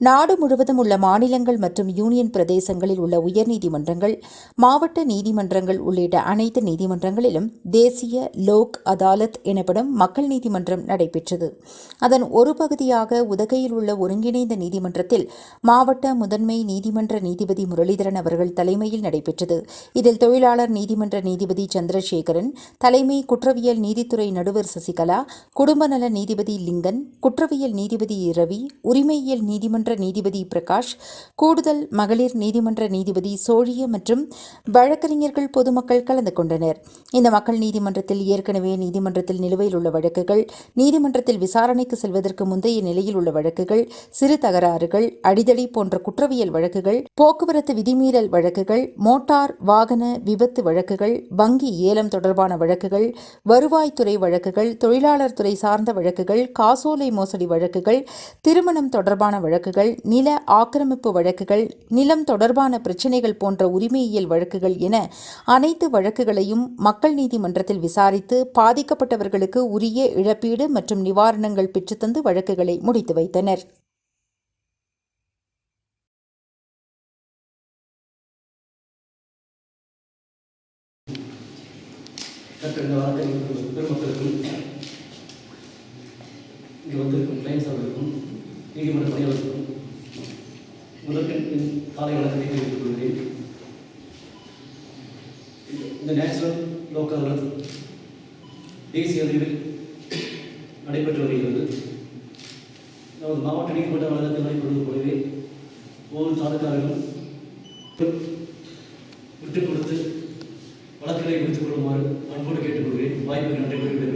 நாடு முழுவதும் உள்ள மாநிலங்கள் மற்றும் யூனியன் பிரதேசங்களில் உள்ள உயர்நீதிமன்றங்கள் மாவட்ட நீதிமன்றங்கள் உள்ளிட்ட அனைத்து நீதிமன்றங்களிலும் தேசிய லோக் அதாலத் எனப்படும் மக்கள் நீதிமன்றம் நடைபெற்றது. அதன் ஒரு பகுதியாக உதகையில் உள்ள ஒருங்கிணைந்த நீதிமன்றத்தில் மாவட்ட முதன்மை நீதிமன்ற நீதிபதி முரளிதரன் அவர்கள் தலைமையில் நடைபெற்றது. இதில் தொழிலாளர் நீதிமன்ற நீதிபதி சந்திரசேகரன் தலைமை குற்றவியல் நீதித்துறை நடுவர் சசிகலா குடும்ப நல நீதிபதி லிங்கன் குற்றவியல் நீதிபதி ரவி உரிமையியல் நீதிமன்ற நீதிபதி பிரகாஷ் கூடுதல் மகளிர் நீதிமன்ற நீதிபதி சோழிய மற்றும் வழக்கறிஞர்கள் பொதுமக்கள் கலந்து கொண்டனர். இந்த மக்கள் நீதிமன்றத்தில் ஏற்கனவே நீதிமன்றத்தில் நிலுவையில் உள்ள வழக்குகள் நீதிமன்றத்தில் விசாரணைக்கு செல்வதற்கு முந்தைய நிலையில் உள்ள வழக்குகள் சிறு தகராறுகள் அடிதடி போன்ற குற்றவியல் வழக்குகள் போக்குவரத்து விதிமீறல் வழக்குகள் மோட்டார் வாகன விபத்து வழக்குகள் வங்கி ஏலம் தொடர்பான வழக்குகள் வருவாய்த்துறை வழக்குகள் தொழிலாளர் துறை சார்ந்த வழக்குகள் காசோலை மோசடி வழக்குகள் திருமணம் தொடர்பான வழக்குகள் நில ஆக்கிரமிப்பு வழக்குகள் நிலம் தொடர்பான பிரச்சினைகள் போன்ற உரிமையியல் வழக்குகள் என அனைத்து வழக்குகளையும் மக்கள் நீதிமன்றத்தில் விசாரித்து பாதிக்கப்பட்டவர்களுக்கு உரிய இழப்பீடு மற்றும் நிவாரணங்கள் பெற்றுத்தந்து வழக்குகளை முடித்து வைத்தனர். பெருமக்களுக்கும் இங்கே வந்திருக்கும் கிளைண்ட்ஸ் அவர்களுக்கும் நீதிமன்ற பணியாளர்களுக்கும் முதற்கு காலை வணக்கத்தை தெரிவித்துக் கொள்கிறேன். இந்த- இந்த நேச்சுரல் லோக்கல் தேசிய அளவில் நடைபெற்று வருகிறது. நமது மாவட்ட நீதிமன்ற வழக்கத்தில் நடைபெறுவது போலவே ஒவ்வொரு தாலுக்காவிலும் விட்டுக் கொடுத்து வழக்குகளை முடித்துக் கொள்ளுமாறு அன்போடு கேட்டுக்கொள்கிறேன். வாய்ப்புக்கு நன்றி